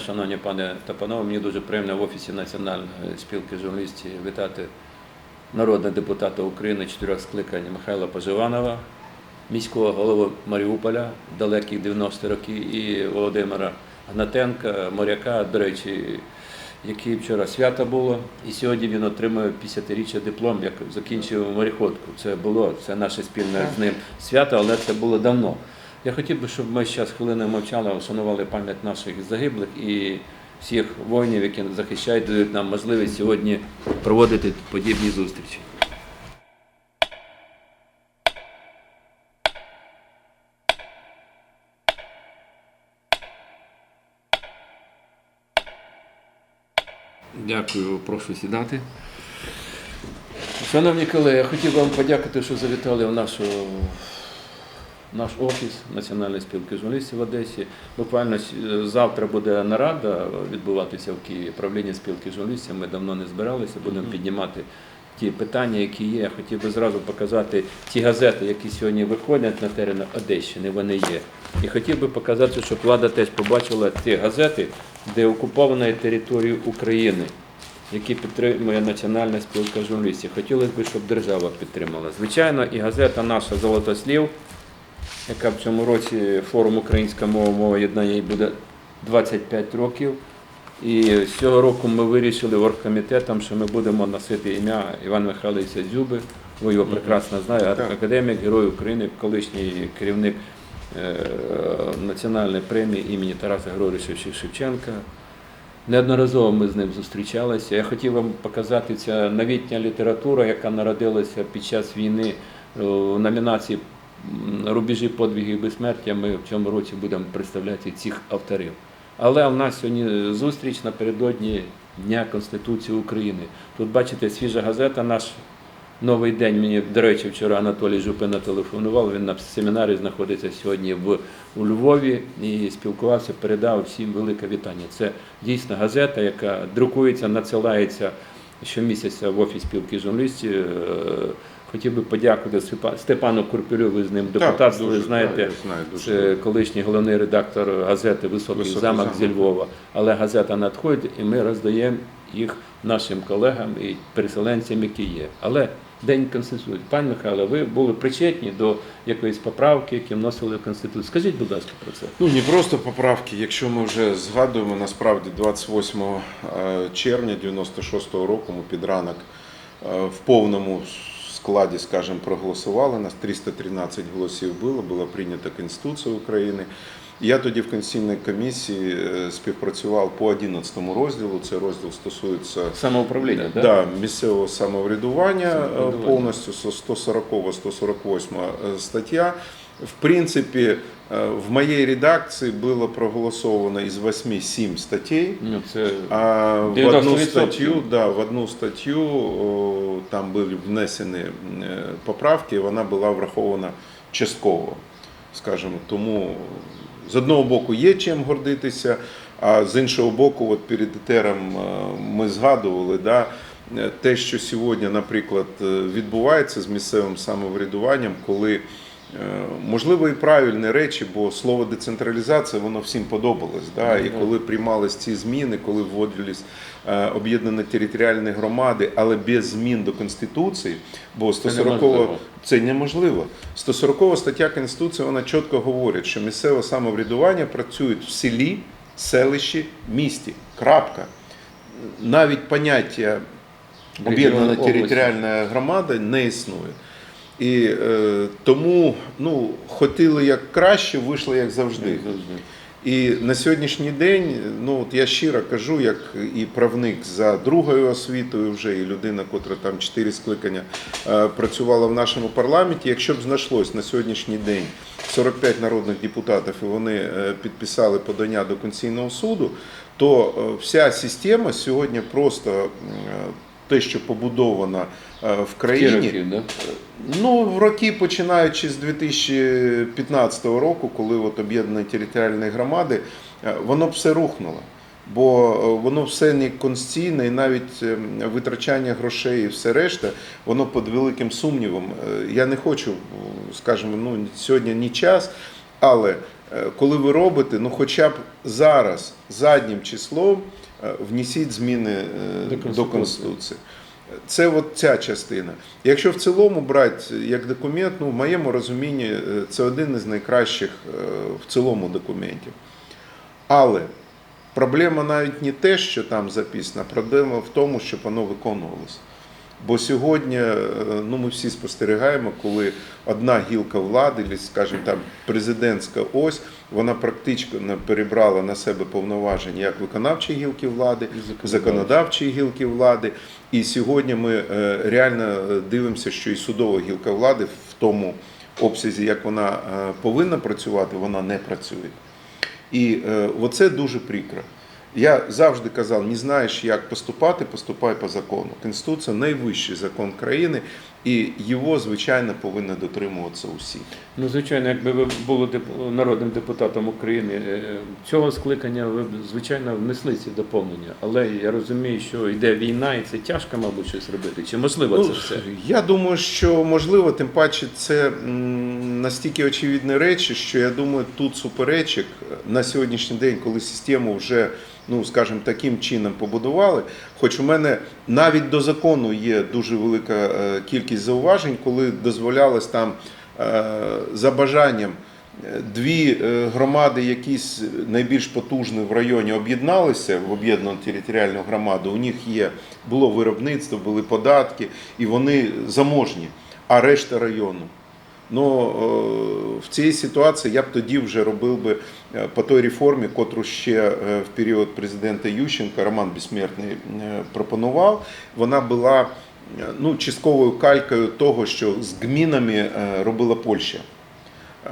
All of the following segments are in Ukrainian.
шановні пане та панове. Мені дуже приємно в офісі Національної спілки журналістів вітати народного депутата України чотирьох скликань Михайла Поживанова, міського голову Маріуполя далеких 90 років і Володимира Гнатенка, моряка, до речі, який вчора свято було, і сьогодні він отримує 50-річчя диплом, як закінчив мореходку. Це було це наше спільне з ним свято, але це було давно. Я хотів би, щоб ми зараз хвилиною мовчали, вшанували пам'ять наших загиблих і всіх воїнів, які захищають, дають нам можливість сьогодні проводити подібні зустрічі. Дякую, прошу сідати. Шановні колеги, я хотів вам подякувати, що завітали в нашу, наш офіс Національної спілки журналістів в Одесі. Буквально завтра буде нарада відбуватися в Києві. Правління спілки журналістів. Ми давно не збиралися, будемо піднімати ті питання, які є. Я хотів би зразу показати ті газети, які сьогодні виходять на терени Одещини. Вони є. І хотів би показати, щоб влада теж побачила ті газети, де окупована територія України які підтримує Національна спілка журналістів. Хотілося б, щоб держава підтримала. Звичайно, і газета наша Золотослів, яка в цьому році форум Українська мова мова єднання їй буде 25 років. І з цього року ми вирішили оргкомітетом, що ми будемо носити ім'я Івана Михайловича Дзюби. Ви його прекрасно знаєте, академік, герой України, колишній керівник е, національної премії імені Тараса Григоровича Шевченка. Неодноразово ми з ним зустрічалися. Я хотів вам показати ця новітня література, яка народилася під час війни е, в номінації м, Рубежі подвиги і безсмертя. Ми в цьому році будемо представляти цих авторів. Але у нас сьогодні зустріч напередодні Дня Конституції України. Тут бачите свіжа газета наш. Новий день мені, до речі, вчора Анатолій Жупина телефонував. Він на семінарі знаходиться сьогодні в у Львові і спілкувався, передав всім велике вітання. Це дійсно газета, яка друкується, надсилається щомісяця в офіс спілки журналістів. Хотів би подякувати Степа- Степану Курпюлю, ви з ним депутатство, ви дуже, знаєте. я знаю, дуже Це колишній головний редактор газети Високий, «Високий замок замок». зі Львова. Але газета надходить, і ми роздаємо їх нашим колегам і переселенцям, які є. Але День Конституції. Пане Михайло, ви були причетні до якоїсь поправки, які вносили в Конституцію. Скажіть, будь ласка, про це. Ну не просто поправки. Якщо ми вже згадуємо, насправді 28 е, червня 96-го року ми під ранок е, в повному складі, скажімо, проголосували. Нас 313 голосів було, була прийнята Конституція України. Я тоді в Конституційній комісії е, співпрацював по 11 розділу. Це розділ стосується Самоуправління, да, да? місцевого самоврядування е, Самоврядування. повністю 140-148 стаття. В принципі, е, в моїй редакції було проголосовано із 8-7 статей. Ну, це А в одну статтю, да, в одну статтю о, там були внесені е, поправки, і вона була врахована частково. Скажімо, тому з одного боку є чим гордитися, а з іншого боку, от перед етером е, ми згадували, да, е, те, що сьогодні, наприклад, е, відбувається з місцевим самоврядуванням, коли можливо і правильні речі, бо слово децентралізація воно всім подобалось. Да? І коли приймались ці зміни, коли вводились е, об'єднані територіальні громади, але без змін до Конституції, бо 140 це неможливо. 140 стаття Конституції вона чітко говорить, що місцеве самоврядування працює в селі, селищі, місті. Крапка. Навіть поняття об'єднана територіальна громада не існує. І е, тому ну, хотіли як краще, вийшло як завжди. Як завжди. І на сьогоднішній день, ну от я щиро кажу, як і правник за другою освітою, вже і людина, котра там чотири скликання е, працювала в нашому парламенті. Якщо б знайшлось на сьогоднішній день 45 народних депутатів, і вони е, підписали подання до Конституційного суду, то е, вся система сьогодні просто е, те, що побудовано е, в країні, роки, да? Ну, в роки починаючи з 2015 року, коли от об'єднані територіальні громади, е, воно б все рухнуло. Бо е, воно все не конституційне, і навіть витрачання грошей і все решта, воно під великим сумнівом. Я не хочу, скажімо, ну сьогодні не час. Але коли ви робите, ну хоча б зараз заднім числом внесіть зміни е, До до Конституції. Це от ця частина. Якщо в цілому брати як документ, ну в моєму розумінні е, це один із найкращих е, в цілому документів. Але проблема навіть не те, що там записано, проблема в тому, щоб воно виконувалося. Бо сьогодні е, ну, ми всі спостерігаємо, коли одна гілка влади, скажімо там, президентська ось, вона практично перебрала на себе повноваження як виконавчої гілки влади, законодавчої. законодавчої гілки влади. І сьогодні ми е, реально е, дивимося, що і судова гілка влади в тому обсязі, як вона повинна працювати, вона не працює. І оце дуже прикро. Я завжди казав, не знаєш, як поступати, поступай по закону. Конституція найвищий закон країни, і його, звичайно, повинні дотримуватися усі. Ну, звичайно, якби ви були народним депутатом України, е, цього скликання ви б, звичайно, внесли ці доповнення. Але я розумію, що йде війна, і це тяжко, мабуть, щось робити. Чи можливо це все? Ну, Я думаю, що можливо, тим паче це настільки очевидні речі, що я думаю, тут суперечок на сьогоднішній день, коли систему вже, ну скажімо, таким чином побудували. Хоч у мене навіть до закону є дуже велика е, кількість зауважень, коли дозволялось там е, за бажанням. е, Дві е, громади, якісь найбільш потужні в районі, об'єдналися в об'єднану територіальну громаду. У них є було виробництво, були податки, і вони заможні, а решта району. Ну в цій ситуації я б тоді вже робив би по той реформі, котру ще в період президента Ющенка Роман Безсмертний пропонував. Вона була ну, частковою калькою того, що з гмінами е, робила Польща. Е,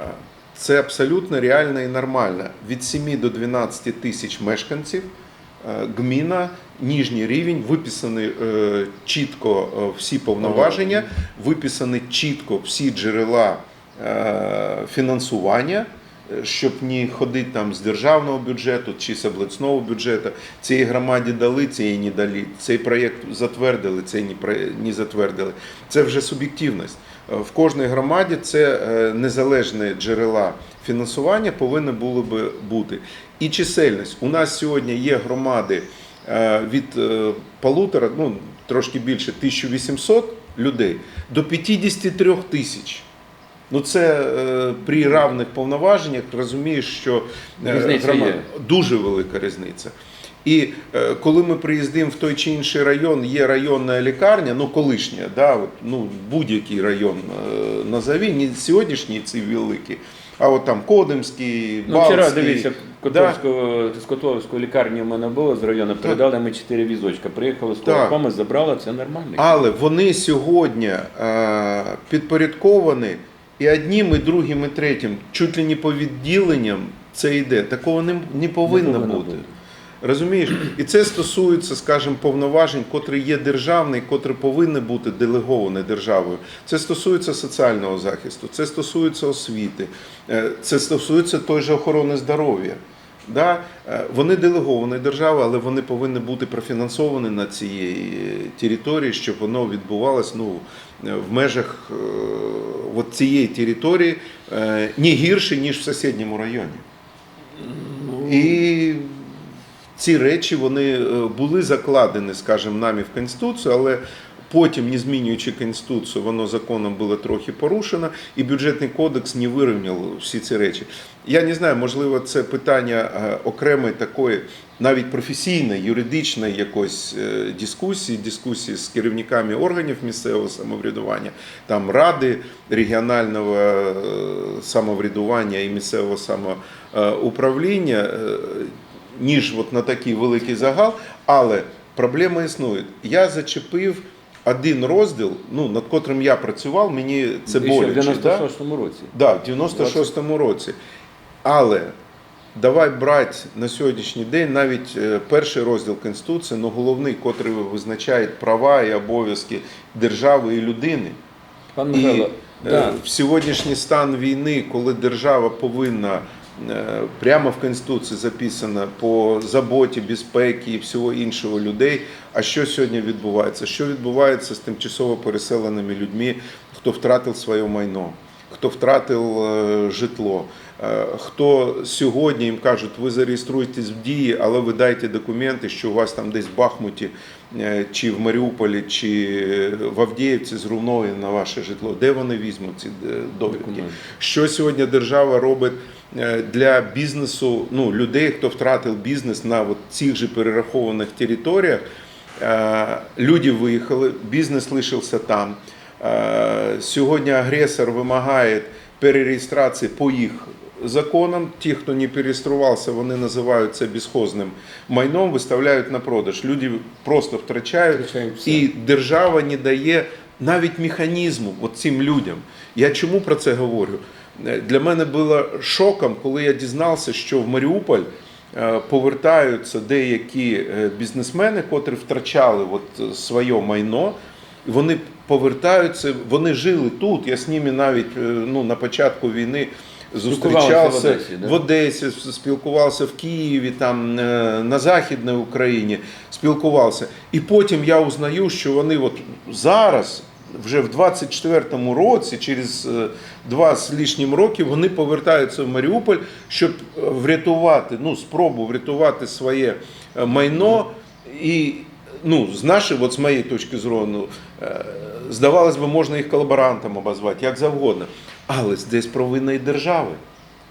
Це абсолютно реально і нормально. Від 7 до 12 тисяч мешканців е, гміна, ніжній рівень, виписані е, чітко е, всі повноваження, виписані чітко всі джерела е, фінансування. Щоб не ходити там з державного бюджету чи з обласного бюджету, цій громаді дали, цієї не дали. Цей проєкт затвердили, цей не не затвердили. Це вже суб'єктивність. Е, В кожній громаді це е, незалежні джерела фінансування повинні були би бути. І чисельність. У нас сьогодні є громади е, від полутора, ну трошки більше 1800 людей до 53 тисяч. Ну це е, при равних повноваженнях розумієш, що е, Різниця є. дуже велика різниця. І е, коли ми приїздимо в той чи інший район, є районна лікарня, ну колишня, да, от, ну, будь-який район е, назові, не сьогоднішній ці великі, а от там Кодимський, Ну, вчора Балтський. дивіться, Котовську, з Котовської лікарні в мене було з району, передали ми чотири візочка. Приїхали з помощь, забрала, це нормально. Але вони сьогодні е, підпорядковані і одним, і другим, і третім, чуть ли не по відділенням це йде. Такого не, не повинно, повинно бути. бути. Розумієш? І це стосується, скажімо, повноважень, котрі є державні, котрі повинні бути делеговані державою. Це стосується соціального захисту, це стосується освіти, е, це стосується той же охорони здоров'я. Да? е, Вони делеговані державою, але вони повинні бути профінансовані на цій території, щоб воно відбувалось ну, е, в межах е, от цієї території ні не гірше, ніж в сусідньому районі. І ці речі вони е, були закладені, скажімо, нами в Конституцію, але потім, не змінюючи Конституцію, воно законом було трохи порушено, і бюджетний кодекс не вирівняв всі ці речі. Я не знаю, можливо, це питання е, окремої такої, навіть професійної, юридичної якоїсь е, дискусії, дискусії з керівниками органів місцевого самоврядування, там ради регіонального е, самоврядування і місцевого самоуправління. ніж от на такий великий загал, але проблема існує. Я зачепив один розділ, ну, над котрим я працював, мені це І ще в 96-му році. Да, в 96-му році. Але давай брати на сьогоднішній день навіть е, перший розділ Конституції, ну головний, котрий визначає права і обов'язки держави і людини. Пан Михайло, е, да. в сьогоднішній стан війни, коли держава повинна прямо в Конституції записано по заботі, безпеки і всього іншого людей. А що сьогодні відбувається? Що відбувається з тимчасово переселеними людьми, хто втратив своє майно? Хто втратив е, житло, е, хто сьогодні їм кажуть, ви зареєструєтесь в дії, але ви дайте документи, що у вас там десь в Бахмуті е, чи в Маріуполі, чи в Авдіївці зруйновано ваше житло. Де вони візьмуть ці е, довідки? Що сьогодні держава робить е, для бізнесу, ну, людей, хто втратив бізнес на от цих же перерахованих територіях? Е, Люди виїхали, бізнес лишився там. Е, Сьогодні агресор вимагає перереєстрації по їх законам. Ті, хто не перереєструвався, вони називають це безхозним майном, виставляють на продаж. Люди просто втрачають, Втрачають і держава не дає навіть механізму от цим людям. Я чому про це говорю? Е, Для мене було шоком, коли я дізнався, що в Маріуполь е, повертаються деякі е, бізнесмени, котрі втрачали от своє майно. Вони повертаються, вони жили тут. Я з ними навіть ну, на початку війни зустрічався в Одесі, да? в Одесі, спілкувався в Києві, там на Західній Україні спілкувався. І потім я узнаю, що вони от зараз, вже в 24-му році, через е, два з лишнім років, вони повертаються в Маріуполь, щоб е, врятувати, ну, спробу врятувати своє е, майно. І ну, з нашої, от з моєї точки зору, здавалось би, можна їх колаборантом обозвати, як завгодно. Але здесь провина і держави.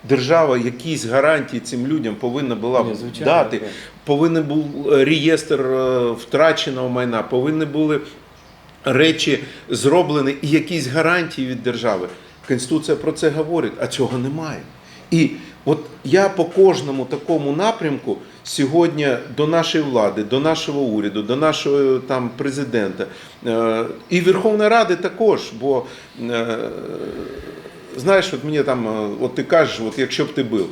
Держава якісь гарантії цим людям повинна була Ні, звичайно, дати. так. Повинен був реєстр втраченого майна, повинні були речі зроблені і якісь гарантії від держави. Конституція про це говорить, а цього немає. І от я по кожному такому напрямку сьогодні до нашої влади, до нашого уряду, до нашого там президента е, і Верховної Ради також, бо е, знаєш, от мені там, е, от ти кажеш, от якщо б ти був.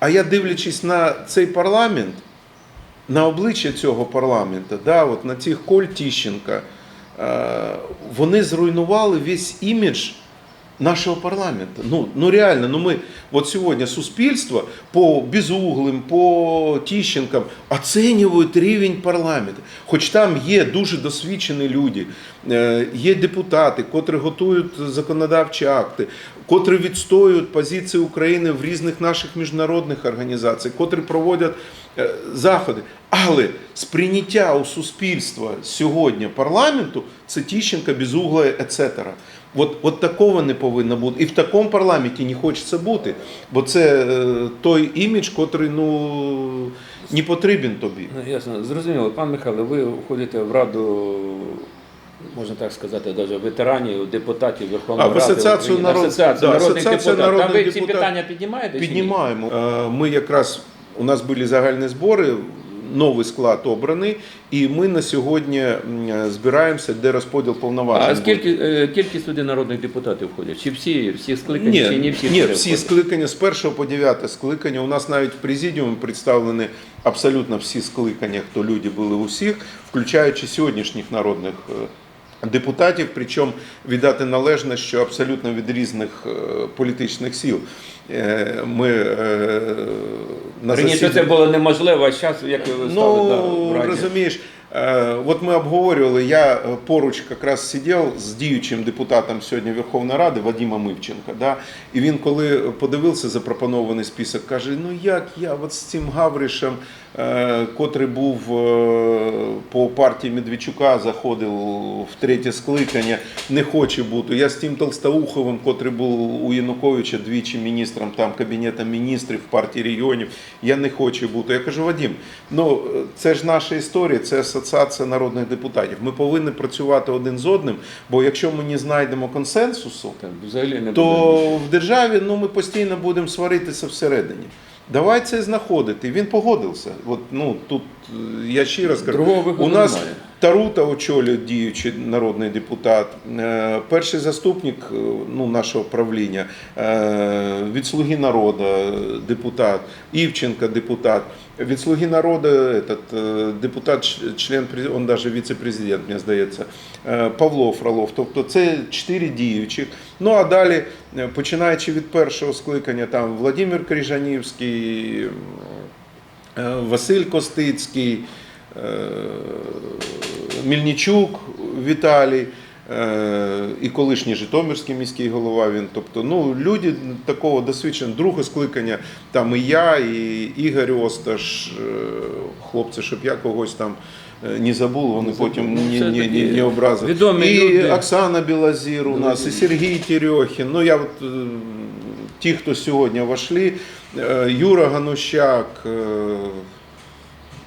А я дивлячись на цей парламент, на обличчя цього парламенту, да, от на цих Коль Тіщенка, е, вони зруйнували весь імідж нашого парламенту. Ну, ну реально, ну ми от сьогодні суспільство по безуглим, по Тіщенкам оцінюють рівень парламенту. Хоч там є дуже досвідчені люди, е, є депутати, котрі готують законодавчі акти, котрі відстоюють позиції України в різних наших міжнародних організаціях, котрі проводять е, заходи. Але сприйняття у суспільства сьогодні парламенту це Тіщенка, Безугла, ецетера. От, от такого не повинно бути. І в такому парламенті не хочеться бути, бо це е, той імідж, котрий ну, не потрібен тобі. Ну, ясно, зрозуміло. Пан Михайло, ви входите в раду, можна так сказати, навіть ветеранів, депутатів Верховної А, в Ради Асоціацію України, народ- Асоціацію да, народних Асоціація депутатів. Та народних ви ці питання піднімаєте? чи ні? Піднімаємо. Е, Ми якраз у нас були загальні збори. Новий склад обраний, і ми на сьогодні збираємося, де розподіл повноважень. А скільки е, кількість людей народних депутатів входять? Чи всі, всі скликання? Ні, чи не всі? ні, всі скликання з 1 по 9 скликання. У нас навіть в президіумі представлені абсолютно всі скликання, хто люди були усіх, включаючи сьогоднішніх народних е, депутатів. Причому віддати належне, що абсолютно від різних е, політичних сил. Е, Ми на на Раніше це було неможливо, а зараз, як ви стали да, в Ну, Раді? розумієш, е, от ми обговорювали, я е, поруч якраз сидів з діючим депутатом сьогодні Верховної Ради Вадимом Івченко. Да? І він, коли подивився запропонований список, каже: ну як я от з цим Гавришем, е, котрий був по партії Медведчука, заходив в третє скликання, не хоче бути. Я з тим Толстоуховим, котрий був у Януковича двічі міністром там Кабінету міністрів партії регіонів, я не хочу бути. Я кажу, Вадим, ну це ж наша історія, це асоціація народних депутатів. Ми повинні працювати один з одним, бо якщо ми не знайдемо консенсусу, Так, взагалі не то в державі ну, ми постійно будемо сваритися всередині. Давай це знаходити. Він погодився. От, ну, тут е, я ще раз кажу, у нас немає. Тарута очолює діючий народний депутат, е, перший заступник е, ну, нашого правління, е, від Слуги народу депутат, Івченка депутат, від Слуги народу этот, депутат, член, он даже віце-президент, мені здається, Павло Фролов. Тобто це чотири діючих. Ну а далі, починаючи від першого скликання, там Владимир Крижанівський, Василь Костицький, Мільничук Віталій, е, і колишній Житомирський міський голова. Він, тобто, ну, люди такого досвідчення, друге скликання, там і я, і Ігор Осташ, е, хлопці, щоб я когось там. е, Не забув, вони Не потім не, не, не, не образили. відомі і люди. Оксана Білозір у нас, і Сергій Терехін. Ну, я от, ті, хто сьогодні вошли, Юра Ганущак.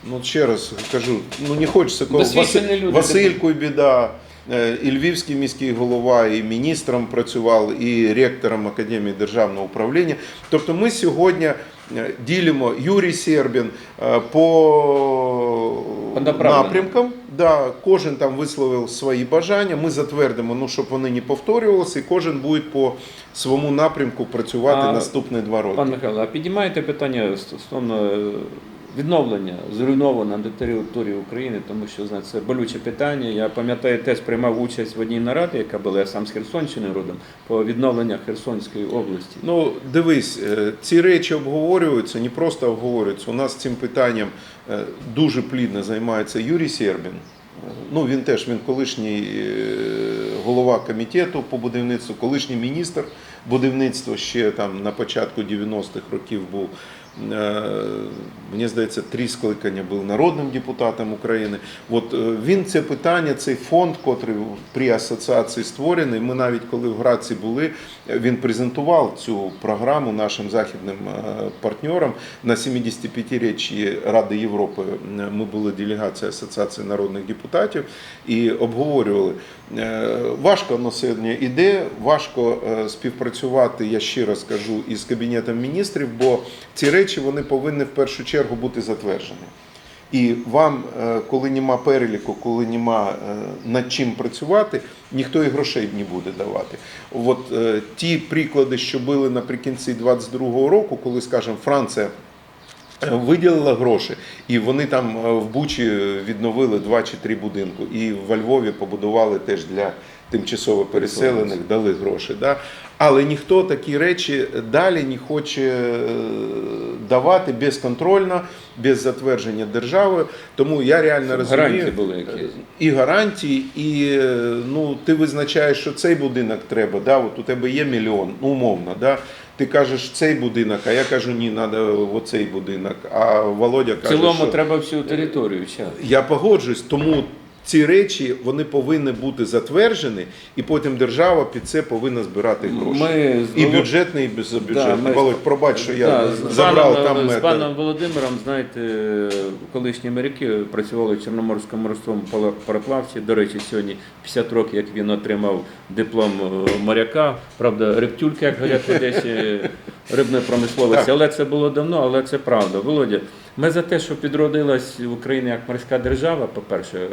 Ну, ще раз кажу, ну не хочеться кого. Василь, люди. Василь Куйбіда, е, і львівський міський голова, і міністром працював, і ректором Академії державного управління. Тобто ми сьогодні е, ділимо Юрій Сербін е, по напрямкам. Да, кожен там висловив свої бажання. Ми затвердимо, ну щоб вони не повторювалися, і кожен буде по своєму напрямку працювати А, наступні два роки. Пан Михайло, а підіймаєте питання стосовно відновлення зруйнованої на території України, тому що знаєте, це болюче питання. Я пам'ятаю, теж приймав участь в одній нараді, яка була я сам з Херсонщини родом, по відновленню Херсонської області. Ну, дивись, е, ці речі обговорюються, не просто обговорюються. У нас цим питанням е, дуже плідно займається Юрій Сербін. Ну, він теж він колишній е, голова комітету по будівництву, колишній міністр будівництва ще там на початку 90-х років був. Е, Мені здається, три скликання був народним депутатом України. От е, він це питання, цей фонд, котрий при асоціації створений. Ми навіть коли в Граці були, він презентував цю програму нашим західним е, партнерам на 75-річчі Ради Європи. Ми були делегацією Асоціації народних депутатів і обговорювали. Важко на сьогодні іде, важко співпрацювати, я ще раз кажу, із Кабінетом міністрів, бо ці речі вони повинні в першу чергу бути затверджені. І вам, е, коли нема переліку, коли нема е, над чим працювати, ніхто і грошей не буде давати. От е, ті приклади, що були наприкінці 22-го року, коли, скажімо, Франція виділила гроші, і вони там в Бучі відновили два чи три будинку, і во Львові побудували теж для тимчасово переселених, дали гроші. Да? Але ніхто такі речі далі не хоче е, давати безконтрольно, без затвердження держави. Тому я реально розумію. Гарантії були якісь. І гарантії, і е, ну, ти визначаєш, що цей будинок треба. Да? От у тебе є мільйон, ну, умовно. Да? Ти кажеш цей будинок, а я кажу, ні, треба оцей будинок. А Володя В каже, цілому що... треба всю територію. Час. Я погоджуюсь, тому ці речі вони повинні бути затверджені, і потім держава під це повинна збирати гроші. Ми з І Волод- бюджетний, і безбюджетний. ми- Володь, пробач, що я Да, з забрав паном, там з метр. паном Володимиром, знаєте, колишні моряки працювали в Чорноморському морському пароплавці. До речі, сьогодні 50 років, як він отримав диплом е, моряка. Правда, рептюльки, як говорять в Одесі, рибної промисловості. Але це було давно, але це правда. Володя, ми за те, що підродилась в Україні як морська держава, по-перше,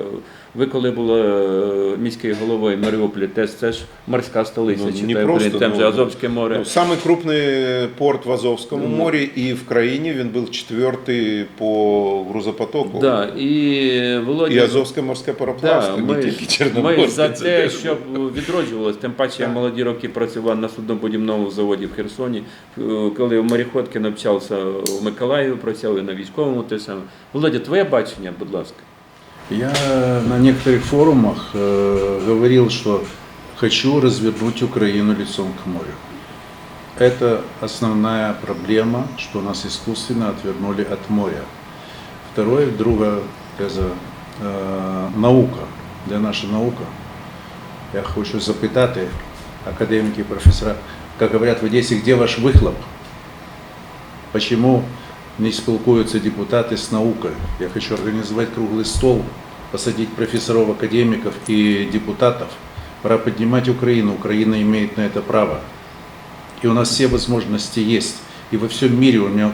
ви коли були е, міською головою Маріуполі, теж це ж морська столиця, Ну, чи не просто, там ну, же Азовське море. Ну, Самый крупный порт в Азовском Ну. море и в краине, він був четвертий по грузопотоку. Да, і Володя, І Азовське морське пароплавство, Да, не тільки Чорноморське. ми за те, щоб відроджувалось. Тим паче я молоді роки працював на суднобудівному заводі в Херсоні. Е, Коли в мореходки навчався в Миколаєві, працював і на військовому те саме. Володя, твоє бачення, будь ласка. Я на некоторых форумах э, говорил, что хочу развернуть Украину лицом к морю. Это основная проблема, что нас искусственно отвернули от моря. Второе, друга теза, е, наука. Де наша наука? Я хочу запитати академики, професора, как говорят в Одессе, где ваш выхлоп? Почему не спілкуються депутаты с наукой? Я хочу организовать круглый стол, посадить профессоров, академиков и депутатов. Пора поднимать Украину. Украина имеет на это право. И у нас все возможности есть. И во всем мире у меня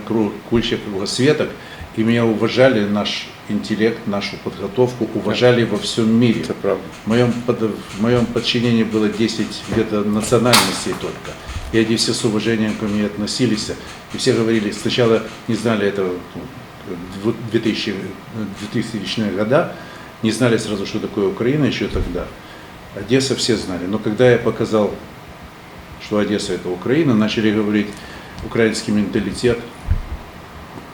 куча кругосветок, и меня уважали наш интеллект, нашу подготовку, уважали во всем мире. Це правда. В моем, в моем подчинении было 10 где-то национальностей только. И они все с уважением ко мне относились. И все говорили, сначала не знали этого ну, 2000, 2000 года, не знали сразу, что такое Украина еще тогда. Одесса все знали. Но когда я показал, что Одесса это Украина, начали говорить украинский менталитет,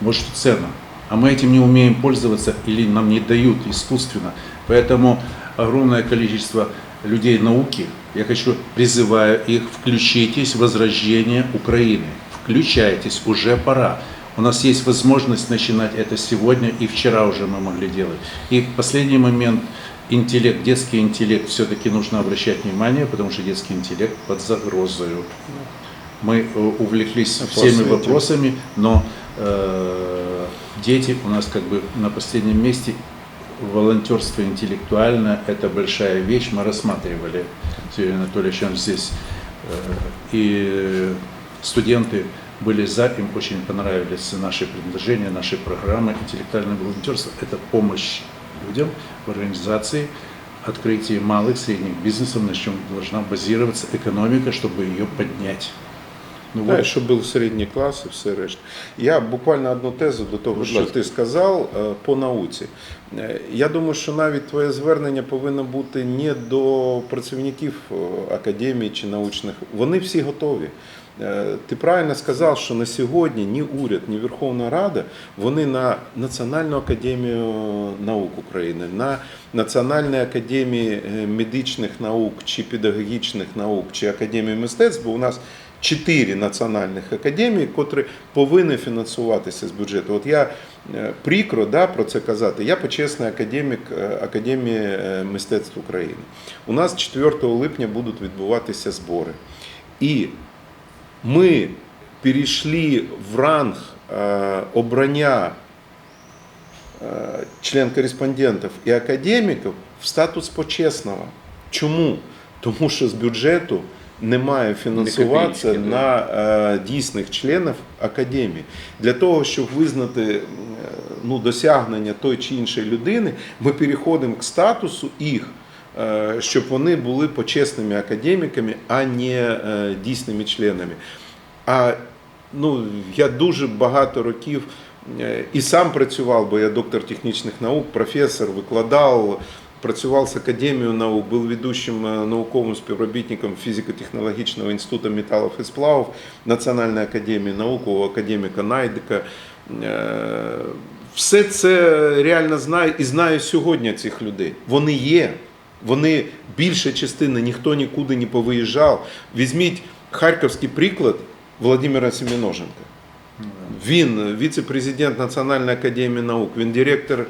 вот что ценно. А мы этим не умеем пользоваться или нам не дают искусственно. Поэтому огромное количество людей науки, я хочу, призываю их, включитесь в возрождение Украины. Включайтесь, уже пора. У нас есть возможность начинать это сегодня и вчера уже мы могли делать. И последний момент интеллект, детский интеллект все-таки нужно обращать внимание, потому что детский интеллект под загрозою. Мы э, увлеклись всеми вопросами, но э, дети у нас как бы на последнем месте. Волонтерство интеллектуальное – это большая вещь. Мы рассматривали с Юрием Анатольевичем здесь. э, И студенты были за, им очень понравились наши предложения, наши программы. Интеллектуальное волонтерство – это помощь людям в организации, открытии малых, средних бизнесов, на чем должна базироваться экономика, чтобы ее поднять. Ну, Да, щоб був середній клас і все решта. Я буквально одну тезу до того, що ти сказав е, по науці. Е, Я думаю, що навіть твоє звернення повинно бути не до працівників е, академії чи научних. Вони всі готові. Ти правильно сказав, що на сьогодні ні уряд, ні Верховна Рада вони на Національну академію наук України, на Національні академії медичних наук чи педагогічних наук, чи академії мистецтв, бо у нас чотири національних академії, котрі повинні фінансуватися з бюджету. От я е, прикро да, про це казати. Я почесний академік е, Академії е, мистецтв України. У нас 4 липня будуть відбуватися збори. І ми перейшли в ранг обрання е, член-кореспондентів і академіків в статус почесного. Чому? Тому що з бюджету немає фінансуватися копійки, на е, дійсних членів академії. Для того, щоб визнати е, ну, досягнення той чи іншої людини, ми переходимо к статусу їх, е, щоб вони були почесними академіками, а не е, дійсними членами. А ну, я дуже багато років і сам працював, бо я доктор технічних наук, професор, викладав, працював з Академією наук, був ведущим е, науковим співробітником фізико-технологічного інституту металів і сплавів Національної академії наук, у академіка Найдика. Е, Все це реально знаю і знаю сьогодні цих людей. Вони є. Вони більша частина, ніхто нікуди не повиїжджав. Візьміть харківський приклад Володимира Семеноженка. Він віце-президент Національної академії наук, він директор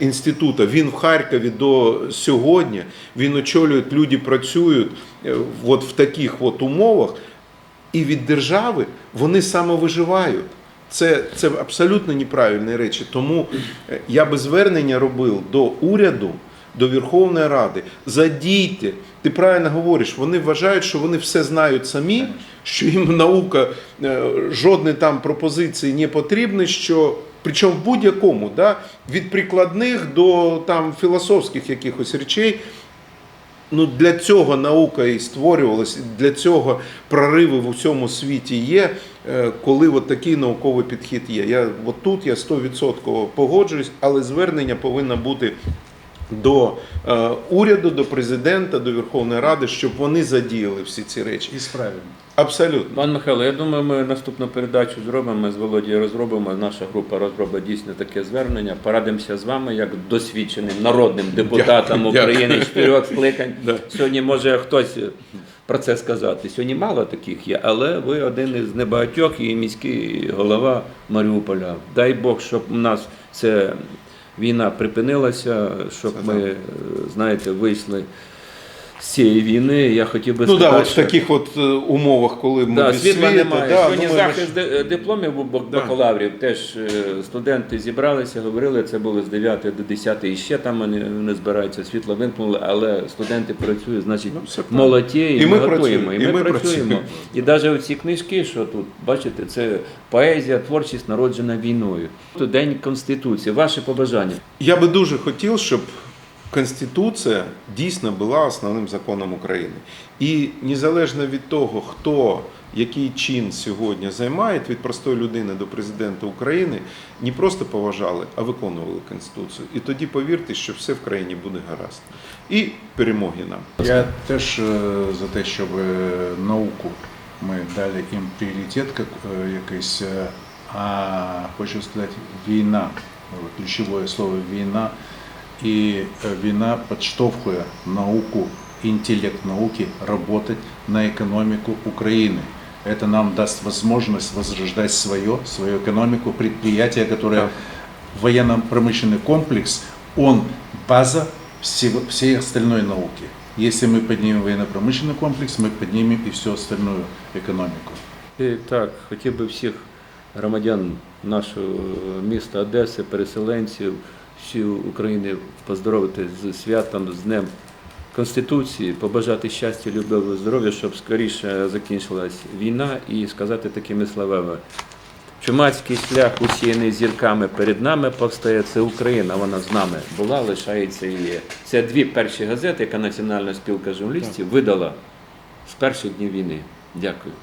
інституту. Він в Харкові до сьогодні. Він очолює, люди працюють е, от в таких от умовах, і від держави вони самовиживають. Це, це абсолютно неправильні речі. Тому е, я би звернення робив до уряду, до Верховної Ради. Задійте. Ти правильно говориш, вони вважають, що вони все знають самі, що їм наука, е, жодної там пропозиції не потрібні, що причому в будь-якому, да, від прикладних до там філософських якихось речей. Ну, для цього наука і створювалася, для цього прориви в усьому світі є, е, коли от такий науковий підхід є. Я от тут я 100% погоджуюсь, але звернення повинно бути до е, уряду, до президента, до Верховної Ради, щоб вони задіяли всі ці речі. Исправим. Абсолютно. Пан Михайло, я думаю, ми наступну передачу зробимо. Ми з Володією розробимо. Наша група розробить дійсно таке звернення. Порадимося з вами як досвідченим народним депутатам Дякую, дякую. України чотирьох скликань. Да. Сьогодні може хтось про це сказати. Сьогодні мало таких є, але ви один із небагатьох і міський голова Маріуполя. Дай Бог, щоб у нас це війна припинилася, щоб ми, е, знаєте, вийшли з цієї війни. Я хотів би Ну сказати, да, от в що- таких от е, умовах, коли ми Да, без світла світа, немає. да, Сьогодні ну, ми ж- захист ди- дипломів у бак- Да. бакалаврів. Теж е, студенти зібралися, говорили, це було з 9 до 10 і ще там вони не збираються, світло вимкнули, але студенти працюють, значить, Ну, все правильно. молоді, і, І ми, ми готуємо. працюємо, І ми, працюємо. І навіть оці книжки, що тут, бачите, це поезія, творчість народжена війною. Тут День Конституції. Ваші побажання. Я би дуже хотів, щоб Конституція дійсно була основним законом України. І незалежно від того, хто який чин сьогодні займає від простої людини до президента України, не просто поважали, а виконували Конституцію. І тоді повірте, що все в країні буде гаразд. І перемоги нам. Я теж е, за те, щоб е, науку ми дали їм пріоритет е, якийсь, а хочу сказати, війна, ключове слово війна, і е, війна підштовхує науку интеллект науки работать на экономику Украины. Это нам даст возможность возрождать свое, свою экономику, предприятие, которое Так. военно-промышленный комплекс, он база всего, всей остальной науки. Если мы поднимем военно-промышленный комплекс, мы поднимем и всю остальную экономику. І так, хотів би всіх громадян нашого міста Одеси, переселенців, Всю України поздоровити з святом, з Днем Конституції, побажати щастя, любові, здоров'я, щоб скоріше закінчилась війна і сказати такими словами. Чумацький шлях, усіяний зірками перед нами повстає. Це Україна, вона з нами була, лишається і є. Це дві перші газети, яка Національна спілка журналістів видала з перших днів війни. Дякую.